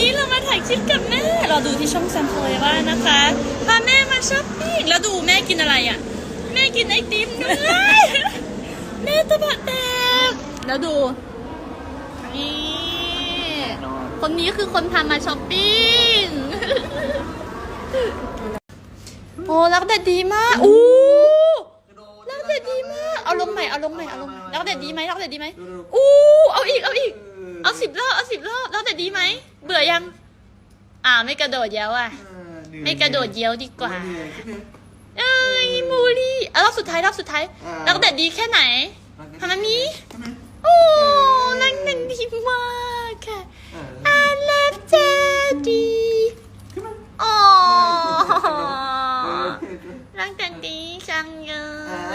นี้เรามาถ่ายคลิปกับแม่เราดูที่ช่องแซันโฟยว่านะคะพาแม่มาช้อปปิ้งแล้วดูแม่กินอะไรอะ แม่กินไอติมด้วยแม่ตะบะแตกแล้วดูนี่คนนี้คือคนพามาช้อปปิ้งโอ้รักแต่ดีมากอู้รักแต่ดีมากเอาลงใหม่เอาลงใหม่เอาลงรักแต่ดีไหมรักแต่ดีไหมอู้เอาอีกเอาอีก เอาสิบรอบเอาสิบรอบรักแต่ดีไหม เบื่อยัง อ่าไม่กระโดดเย้วอะ ไม่กระโดดเย้วดีกว่า เอ้ยมูลี่เอารอบสุดท้ายรอบสุดท้ายรักแต่ดีแค่ไหนฮานามิโอ้รักแต่ดีมากค่ะ I love daddy อ๋อรักแต่ดีจังเล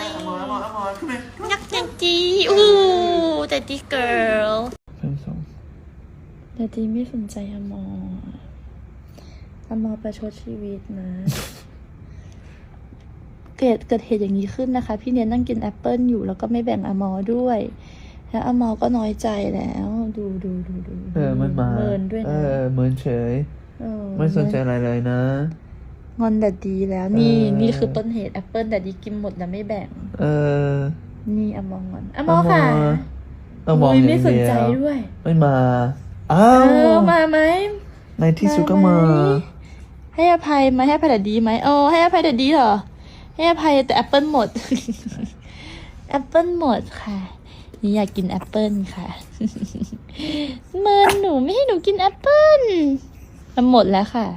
ยรักแต่ดีอู้แต่ดี girl เป็นสอง แต่ดีไม่สนใจอมออมอประชดชีวิตนะ เกิดเกิดเหตุอย่างนี้ขึ้นนะคะ พี่เนียนนั่งกินแอปเปิลอยู่แล้วก็ไม่แบ่งอมอด้วย แล้วอมอก็น้อยใจแล้ว ดูดูดูดูเออมันมาเมินด้วยเอนะอเมินเฉย เออไม่สนใจอะไรเลยนะ งอนแต่ดีแล้ว นี่เออ นี่คือต้นเหตุแอปเปิลแต่ดีกินหมดแล้วไม่แบ่ง เออนี่อมองอนอมอค่ะเอามองโอ้ยอย่างไม่สนเดียใจวด้วย ไม่มา อ้าเอวอมาไหม ในที่สุดก็มาไหให้อภัยไหมให้อภัยแต่ดีไหมโอ้ให้อภัยแต่ดีเหรอ ให้อภัยแต่แอปเปิลหมด แอปเปิลหมดค่ะนี่อยากกินแอปเปิลค่ะ เมินหนูไม่ให้หนูกินแอปเปิลมันหมดแล้วค่ะ